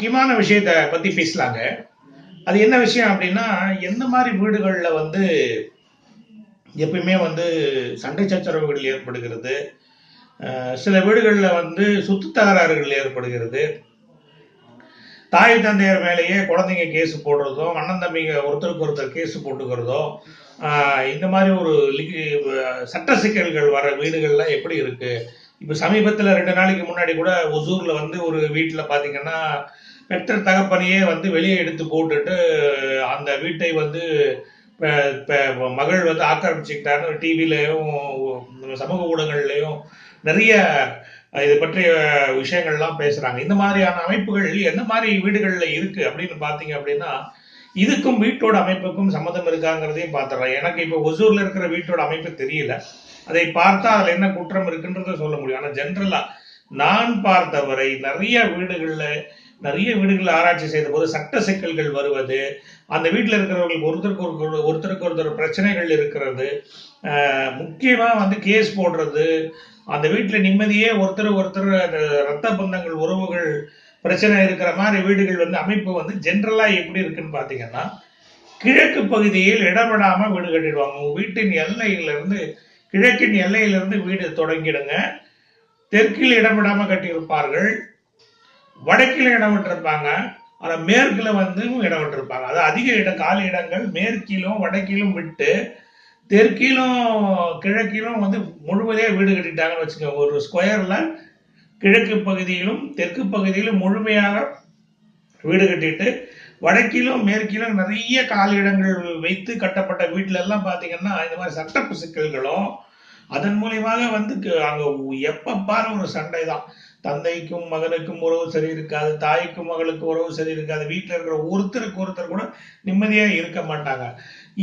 முக்கியமான விஷயத்தை பத்தி பேசலாங்க. அது என்ன விஷயம் அப்படின்னா எந்த மாதிரி வீடுகளில் வந்து எப்பயுமே வந்து சண்டை சச்சரவுகள் ஏற்படுகிறது சில வீடுகளில் வந்து சொத்து தகராறுகள் ஏற்படுகிறது. தாய் தந்தையர் மேலேயே குழந்தைங்க கேஸ் போடுறதும் அண்ணன் தம்பிங்க ஒருத்தருக்கு ஒருத்தர் கேஸ் போட்டுக்கிறதோ இந்த மாதிரி ஒரு சட்ட சிக்கல்கள் வர வீடுகள்லாம் எப்படி இருக்கு? இப்போ சமீபத்தில் ரெண்டு நாளைக்கு முன்னாடி கூட ஒசூரில் வந்து ஒரு வீட்டில் பார்த்தீங்கன்னா பெற்ற தகப்பனையே வந்து வெளியே எடுத்து போட்டுட்டு அந்த வீட்டை வந்து மகள் வந்து ஆக்கிரமிச்சுக்கிட்டான்னு டிவிலையும் சமூக ஊடகங்கள்லையும் நிறைய இது பற்றிய விஷயங்கள்லாம் பேசுறாங்க. இந்த மாதிரியான அமைப்புகள் எந்த மாதிரி வீடுகளில் இருக்கு அப்படின்னு பாத்தீங்க அப்படின்னா இதுக்கும் வீட்டோட அமைப்புக்கும் சம்மந்தம் இருக்காங்கிறதையும் பார்த்துறேன் எனக்கு இப்போ ஒசூரில் இருக்கிற வீட்டோட அமைப்பு தெரியல. அதை பார்த்தா அதில் என்ன குற்றம் இருக்குன்றத சொல்ல முடியும். ஆனால் ஜென்ரலாக நான் பார்த்தவரை நிறைய வீடுகளில் நிறைய வீடுகளில் ஆராய்ச்சி செய்த போது சட்ட சிக்கல்கள் வருவது அந்த வீட்டில் இருக்கிறவங்களுக்கு ஒருத்தருக்கு ஒரு ஒருத்தருக்கு ஒருத்தர் பிரச்சனைகள் இருக்கிறது. முக்கியமாக வந்து கேஸ் போடுறது. அந்த வீட்டில் நிம்மதியே ஒருத்தர் ஒருத்தர் அந்த ரத்த பந்தங்கள் உறவுகள் பிரச்சனை இருக்கிற மாதிரி வீடுகள் வந்து அமைப்பு வந்து ஜென்ரலாக எப்படி இருக்குன்னு பார்த்தீங்கன்னா கிழக்கு பகுதியில் இடப்படாமல் வீடு கட்டிடுவாங்க. உங்கள் வீட்டின் எல்லையிலிருந்து கிழக்கின் எல்லையிலிருந்து வீடு தொடங்கிடுங்க. தெற்கில் இடமிடாம கட்டியிருப்பார்கள். வடக்கில் இடம் விட்டுருப்பாங்க ஆனால் மேற்கில் வந்து இடம் விட்டுருப்பாங்க அது அதிக இடம் காலி இடங்கள். மேற்கிலும் வடக்கிலும் விட்டு தெற்கிலும் கிழக்கிலும் வந்து முழுமையாக வீடு கட்டிட்டாங்கன்னு வச்சுக்கோங்க. ஒரு ஸ்கொயரில் கிழக்கு பகுதியிலும் தெற்கு பகுதியிலும் முழுமையாக வீடு கட்டிட்டு வடக்கிலும் மேற்கிலும் நிறைய காலி இடங்கள் வைத்து கட்டப்பட்ட வீட்டிலெல்லாம் பார்த்தீங்கன்னா இந்த மாதிரி சட்ட சிக்கல்களும் அதன் மூலியமாக வந்து அங்க எப்ப பாரு ஒரு சண்டை தான் தந்தைக்கும் மகனுக்கும் உறவு சரி இருக்காது தாய்க்கும் மகளுக்கும் உறவு சரி இருக்காது வீட்டுல இருக்கிற ஒருத்தருக்கு ஒருத்தர் கூட நிம்மதியா இருக்க மாட்டாங்க.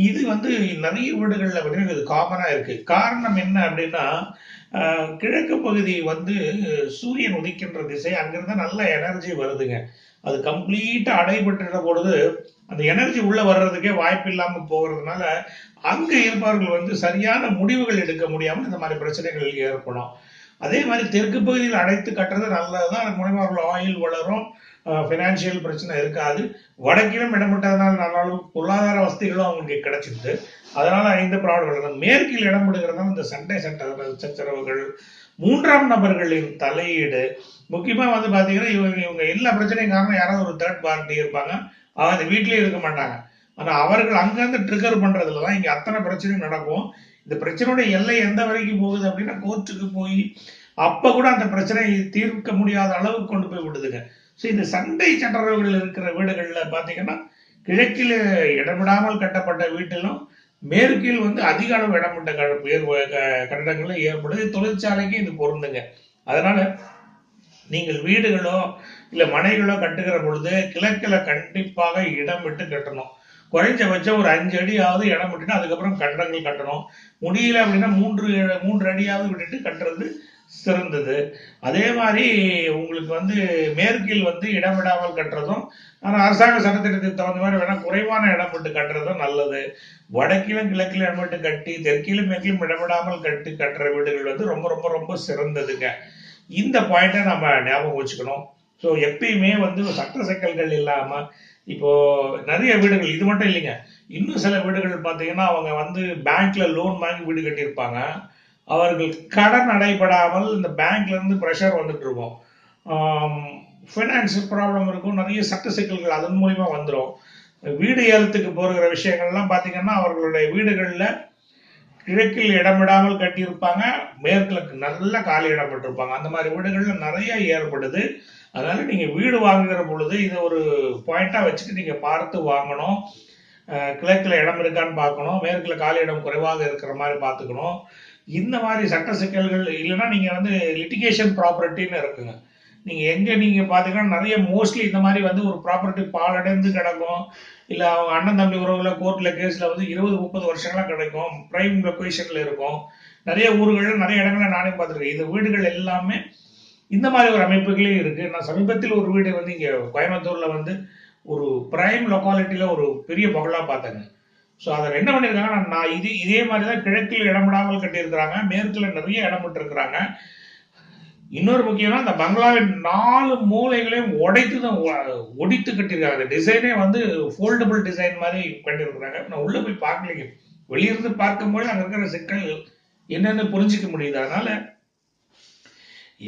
இது வந்து நிறைய வீடுகள்ல பார்த்தீங்கன்னா இது காமனா இருக்கு. காரணம் என்ன அப்படின்னா கிழக்கு பகுதி வந்து சூரியன் உதிக்கின்ற திசை. அங்கிருந்து நல்ல எனர்ஜி வருதுங்க. அது கம்ப்ளீட்டா அடைபட்டுற பொழுது அந்த எனர்ஜி உள்ள வர்றதுக்கே வாய்ப்பு இல்லாம போகிறதுனால அங்க இருப்பவர்கள் வந்து சரியான முடிவுகள் எடுக்க முடியாமல் இந்த மாதிரி பிரச்சனைகள் ஏற்படும். அதே மாதிரி தெற்கு பகுதியில் அடைத்து கட்டுறது நல்லதுதான். தான் மூலமா ஆயில் வளரும். ஃபினான்ஷியல் பிரச்சனை இருக்காது. வடக்கிலும் இடமிட்டதுனால நல்லாலும் பொருளாதார வசதிகளும் அவங்களுக்கு கிடைச்சிருது. அதனால எந்த ப்ராப்ளம் இல்லை மேற்கில் இடம் இந்த சண்டை சட்ட சச்சரவுகள். மூன்றாம் நபர்களின் தலையீடு. முக்கியமா வந்து பார்த்தீங்கன்னா இவங்க இவங்க எல்லா பிரச்சனையும் காரணம் யாராவது ஒரு தேர்ட் பார்ட்டி இருப்பாங்க. அவங்க அந்த வீட்லேயே இருக்க மாட்டாங்க. ஆனால் அவர்கள் அங்கிருந்து ட்ரிகர் பண்ணுறதுல தான் இங்கே அத்தனை பிரச்சனையும் நடக்கும். இந்த பிரச்சனையோட எல்லை எந்த வரைக்கும் போகுது அப்படின்னா கோர்ட்டுக்கு போய் அப்போ கூட அந்த பிரச்சனையை தீர்க்க முடியாத அளவுக்கு கொண்டு போய் விடுதுங்க. ஸோ இந்த சண்டை சட்டரவுகள் இருக்கிற வீடுகள்ல பாத்தீங்கன்னா கிழக்கில் இடமிடாமல் கட்டப்பட்ட வீட்டிலும் மேற்கில் வந்து அதிக அளவு இடமிட்ட க- கட்டடங்களும் ஏற்படுது தொழிற்சாலைக்கு இது பொருந்துங்க. அதனால நீங்கள் வீடுகளோ இல்ல மனைகளோ கட்டுகிற பொழுது கிழக்கில கண்டிப்பாக இடம் விட்டு கட்டணும். குறைஞ்சபட்சம் ஒரு அஞ்சு அடியாவது இடம் விட்டுட்டு அதுக்கப்புறம் கட்டடங்கள் கட்டணும். முடியல அப்படின்னா மூன்று மூன்று அடியாவது விட்டுட்டு கட்டுறது சிறந்தது. அதே மாதிரி உங்களுக்கு வந்து மேற்கில் வந்து இடம் விடாமல் கட்டுறதும் ஆனால் அரசாங்க சட்டத்திட்டத்துக்கு தகுந்த மாதிரி வேணால் குறைவான இடம் விட்டு கட்டுறதும் நல்லது. வடக்கிலும் கிழக்கிலும் இடம் விட்டு கட்டி தெற்கிலும் மேற்கிலும் இடமிடாமல் கட்டி கட்டுற வீடுகள் வந்து ரொம்ப ரொம்ப ரொம்ப சிறந்ததுங்க. இந்த பாயிண்ட்டை நம்ம ஞாபகம் வச்சுக்கணும். ஸோ எப்பயுமே வந்து சட்ட சிக்கல்கள் இல்லாமல் இப்போ நிறைய வீடுகள் இது மட்டும் இல்லைங்க. இன்னும் சில வீடுகள் பார்த்தீங்கன்னா அவங்க வந்து பேங்க்ல லோன் வாங்கி வீடு கட்டியிருப்பாங்க. அவர்கள் கடன் அடைபடாமல் இந்த பேங்க்ல இருந்து ப்ரெஷர் வந்துட்டு இருக்கும். ஃபைனான்ஸ் ப்ராப்ளம் இருக்கும். நிறைய சட்ட சிக்கல்கள் அதன் மூலியமா வந்துடும் வீடு ஏலத்துக்கு போகிற விஷயங்கள்லாம் பார்த்தீங்கன்னா அவர்களுடைய வீடுகளில் கிழக்கில் இடமிடாமல் கட்டியிருப்பாங்க. மேற்கில் நல்ல காலி இடம் விட்டிருப்பாங்க அந்த மாதிரி வீடுகளில் நிறைய ஏற்படுது. அதனால நீங்கள் வீடு வாங்குகிற பொழுது இதை ஒரு பாயிண்டாக வச்சுட்டு நீங்கள் பார்த்து வாங்கணும். கிழக்கில் இடம் இருக்கான்னு பார்க்கணும். மேற்கில் காலி இடம் குறைவாக இருக்கிற மாதிரி பார்த்துக்கணும். இந்த மாதிரி சட்ட சிக்கல்கள் இல்லைன்னா நீங்கள் வந்து லிட்டிகேஷன் ப்ராப்பர்ட்டின்னு இருக்குங்க. நீங்கள் எங்கே நீங்கள் பார்த்தீங்கன்னா நிறைய மோஸ்ட்லி இந்த மாதிரி வந்து ஒரு ப்ராப்பர்ட்டி பாலடைந்து கிடக்கும். இல்லை அவங்க அண்ணன் தம்பி உறவுல கோர்ட்டில் கேஸில் வந்து இருபது முப்பது வருஷங்களாக கிடைக்கும். ப்ரைம் லொக்கேஷனில் இருக்கும். நிறைய ஊர்களில் நிறைய இடங்களில் நானே பார்த்துருக்கேன் இந்த வீடுகள் எல்லாமே இந்த மாதிரி ஒரு அமைப்புகளே இருக்குது நான் சமீபத்தில் ஒரு வீடு வந்து இங்கே கோயம்புத்தூரில் வந்து ஒரு பிரைம் லொக்காலிட்டியில் ஒரு பெரிய பகலாக பார்த்தேங்க. ஸோ அதை என்ன பண்ணியிருக்காங்கன்னா நான் இது இதே மாதிரி தான் கிழக்கில் இடமிடாமல் கட்டியிருக்கிறாங்க மேற்குல நிறைய இடம் விட்டுருக்குறாங்க. இன்னொரு முக்கியம்னா அந்த பங்களாவின் நாலு மூலைகளையும் உடைத்து தான் ஒடித்து கட்டியிருக்காங்க. அந்த டிசைனே வந்து ஃபோல்டபுள் டிசைன் மாதிரி பண்ணியிருக்கிறாங்க நான் உள்ள போய் பார்க்கலைங்க வெளியிருந்து பார்க்கும்போது அங்க இருக்கிற சிக்கல் என்னன்னு புரிஞ்சிக்க முடியுது. அதனால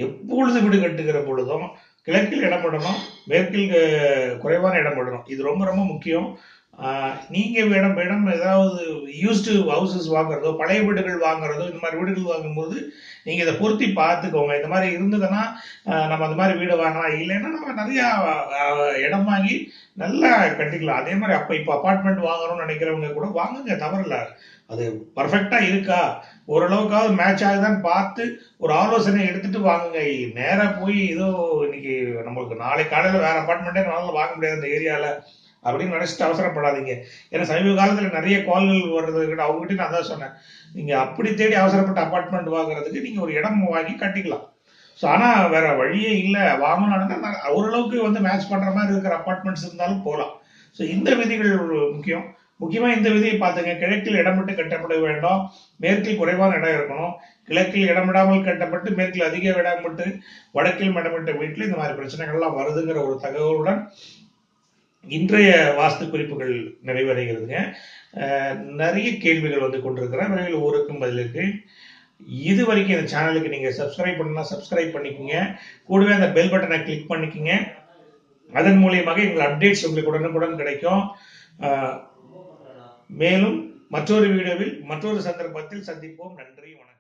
எப்பொழுது வீடு கட்டுகிற பொழுதும் கிழக்கில் இடம் விடணும் மேற்கில் குறைவான இடம் விடணும் இது ரொம்ப ரொம்ப முக்கியம். நீங்கள் நீங்க இடம் ஏதாவது யூஸ்டு ஹவுசஸ் வாங்குறதோ பழைய வீடுகள் வாங்குறதோ இந்த மாதிரி வீடுகள் வாங்கும்போது நீங்கள் இதை பொருத்தி பார்த்துக்கோங்க. இந்த மாதிரி இருந்ததுன்னா நம்ம அந்த மாதிரி வீடு வாங்கலாம். இல்லைன்னா நம்ம நிறையா இடம் வாங்கி நல்லா கட்டிக்கலாம். அதே மாதிரி அப்போ இப்போ அப்பார்ட்மெண்ட் வாங்கணும்னு நினைக்கிறவங்க கூட வாங்குங்க தவறில்ல. அது பர்ஃபெக்டாக இருக்கா? ஓரளவுக்காவது மேட்ச் ஆகுதான்னு பார்த்து ஒரு ஆலோசனை எடுத்துட்டு வாங்குங்க. நேராக போய் ஏதோ இன்னைக்கு நம்மளுக்கு நாளை காலையில் வேற அபார்ட்மெண்ட்டே நம்மளால வாங்க முடியாது அந்த ஏரியாவில் அப்படின்னு நினைச்சிட்டு அவசரப்படாதீங்க. ஏன்னா சமீப காலத்துல நிறைய கால்கள் வர்றது அவங்ககிட்ட நான் தான் சொன்னேன். நீங்க அப்படி தேடி அவசரப்பட்ட அப்பார்ட்மெண்ட் வாங்குறதுக்கு நீங்க ஒரு இடம் வாங்கி கட்டிக்கலாம். ஸோ ஆனா வேற வழியே இல்லை. வாங்கணும்னா ஓரளவுக்கு வந்து மேட்ச் பண்ற மாதிரி இருக்கிற அப்பார்ட்மெண்ட்ஸ் இருந்தாலும் போகலாம் ஸோ இந்த விதிகள் முக்கியம். முக்கியமாக இந்த விதியை பார்த்துங்க. கிழக்கில் இடமிட்டு கட்டப்பட வேண்டும். மேற்கில் குறைவான இடம் இருக்கணும். கிழக்கில் இடமிடாமல் கட்டப்பட்டு மேற்கில் அதிக இடமிட்டு வடக்கில் இடமிட்ட வீட்டில் இந்த மாதிரி பிரச்சனைகள்லாம் வருதுங்கிற ஒரு தகவலுடன் இன்றைய வாஸ்து குறிப்புகள் நிறைவடைகிறதுங்க. நிறைய கேள்விகள் வந்து கொண்டிருக்கிறேன். விரைவில் ஊருக்கும் பதிலுக்கு இது வரைக்கும் இந்த சேனலுக்கு நீங்கள் சப்ஸ்கிரைப் பண்ணால் சப்ஸ்கிரைப் பண்ணிக்கோங்க. கூடவே அந்த பெல் பட்டனை கிளிக் பண்ணிக்கோங்க. அதன் மூலியமாக எங்கள் அப்டேட்ஸ் உங்களுக்கு உடனுக்குடன் கிடைக்கும். மேலும் மற்றொரு வீடியோவில் மற்றொரு சந்தர்ப்பத்தில் சந்திப்போம். நன்றி வணக்கம்.